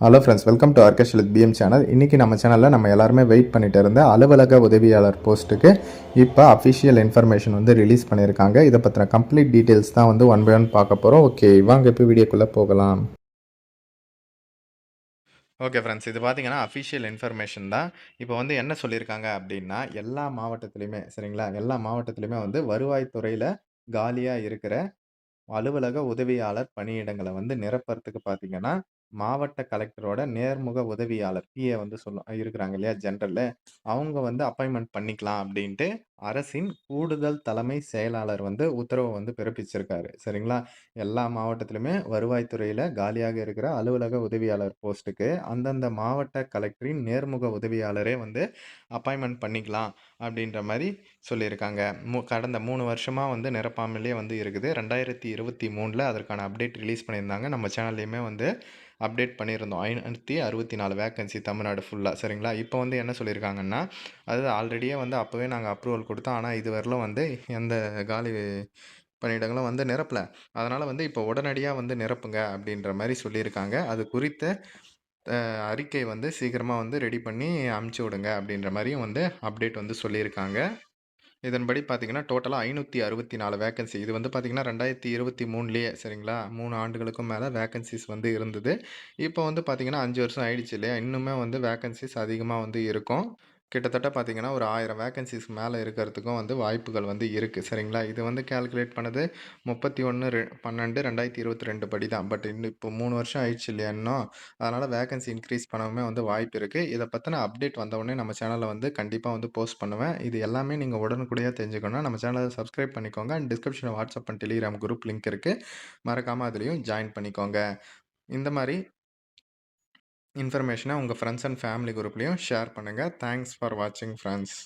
Hello friends welcome to orchestral PM channel இன்றைக்கி நம்ம சேனலில் நம்ம எல்லாருமே வெயிட் பண்ணிட்டு இருந்த அலுவலக உதவியாளர் போஸ்ட்டுக்கு இப்போ அஃபிஷியல் இன்ஃபர்மேஷன் வந்து ரிலீஸ் பண்ணியிருக்காங்க இதை பற்றின கம்ப்ளீட் டீட்டெயில்ஸ் தான் வந்து ஒன் பை ஒன் பார்க்க போகிறோம் ஓகே வாங்க இப்போ வீடியோக்குள்ளே போகலாம். ஓகே ஃப்ரெண்ட்ஸ் இது பார்த்தீங்கன்னா அஃபிஷியல் இன்ஃபர்மேஷன் தான். இப்போ வந்து என்ன சொல்லியிருக்காங்க அப்படின்னா எல்லா மாவட்டத்துலேயுமே சரிங்களா? எல்லா மாவட்டத்துலேயுமே வந்து வருவாய்த்துறையில் காலியாக இருக்கிற அலுவலக உதவியாளர் பணியிடங்களை வந்து நிரப்புறதுக்கு பார்த்தீங்கன்னா மாவட்ட கலெக்டரோட நேர்முக உதவியாளர் பிஏ வந்து சொல்லும் இருக்கிறாங்க இல்லையா ஜென்ரலில் அவங்க வந்து அப்பாயின்மெண்ட் பண்ணிக்கலாம் அப்படின்ட்டு அரசின் கூடுதல் தலைமை செயலாளர் வந்து உத்தரவை வந்து பிறப்பிச்சிருக்காரு. சரிங்களா? எல்லா மாவட்டத்திலுமே வருவாய்த்துறையில் காலியாக இருக்கிற அலுவலக உதவியாளர் போஸ்ட்டுக்கு அந்தந்த மாவட்ட கலெக்டரின் நேர்முக உதவியாளரே வந்து அப்பாயின்மெண்ட் பண்ணிக்கலாம் அப்படின்ற மாதிரி சொல்லியிருக்காங்க. மூ கடந்த மூணு வருஷமாக வந்து நிரப்பாமலே வந்து இருக்குது. ரெண்டாயிரத்தி இருபத்தி மூணில் அதற்கான அப்டேட் ரிலீஸ் பண்ணியிருந்தாங்க. நம்ம சேனல்லையுமே வந்து அப்டேட் பண்ணியிருந்தோம். ஐநூற்றி அறுபத்தி நாலு வேக்கன்சி தமிழ்நாடு ஃபுல்லாக சரிங்களா? இப்போ வந்து என்ன சொல்லியிருக்காங்கன்னா அது ஆல்ரெடியே வந்து அப்போவே நாங்கள் அப்ரூவல் கொடுத்தோம். ஆனால் இது வரலும் வந்து எந்த காலி பணியிடங்களும் வந்து நிரப்பலை. அதனால் வந்து இப்போ உடனடியாக வந்து நிரப்புங்க அப்படின்ற மாதிரி சொல்லியிருக்காங்க. அது குறித்த அறிக்கை வந்து சீக்கிரமாக வந்து ரெடி பண்ணி அமுச்சு விடுங்க அப்படின்ற மாதிரியும் வந்து அப்டேட் வந்து சொல்லியிருக்காங்க. இதன்படி பார்த்தீங்கன்னா டோட்டலாக ஐநூற்றி அறுபத்தி நாலு வேகன்சி இது வந்து பார்த்தீங்கன்னா ரெண்டாயிரத்தி இருபத்தி மூணுலேயே சரிங்களா? மூணு ஆண்டுகளுக்கும் மேலே வேகன்சிஸ் வந்து இருந்தது. இப்போ வந்து பார்த்திங்கன்னா அஞ்சு வருஷம் ஆயிடுச்சு இல்லையா? இன்னுமே வந்து வேகன்சிஸ் அதிகமாக வந்து இருக்கும். கிட்டத்தட்ட பார்த்தீங்கன்னா ஒரு ஆயிரம் வேக்கன்சிஸ் மேலே இருக்கிறதுக்கும் வந்து வாய்ப்புகள் வந்து இருக்குது சரிங்களா? இது வந்து கேல்குலேட் பண்ணது முப்பத்தி ஒன்று ரெ பன்னெண்டு ரெண்டாயிரத்தி இருபத்தி ரெண்டு படி தான். பட் இன்னும் இப்போ மூணு வருஷம் ஆயிடுச்சு இல்லையா இன்னும்? அதனால் வேகன்சி இன்க்ரீஸ் பண்ணவுமே வந்து வாய்ப்பு இருக்குது இதை பற்றின அப்டேட் வந்தவுடனே நம்ம சேனலில் வந்து கண்டிப்பாக வந்து போஸ்ட் பண்ணுவேன். இது எல்லாமே நீங்கள் உடனுக்குடியாக தெரிஞ்சுக்கணும் நம்ம சேனலை சப்ஸ்கிரைப் பண்ணிக்கோங்க. அண்ட் டிஸ்கிரிப்ஷனில் WhatsApp and Telegram group link இருக்குது மறக்காமல் அதுலேயும் ஜாயின் பண்ணிக்கோங்க. இந்த மாதிரி இன்ஃபர்மேஷனை உங்கள் ஃப்ரெண்ட்ஸ் அண்ட் ஃபேமிலி குரூப்லேயும் ஷேர் பண்ணுங்கள் தேங்க்ஸ் ஃபார் வாட்சிங் ஃப்ரெண்ட்ஸ்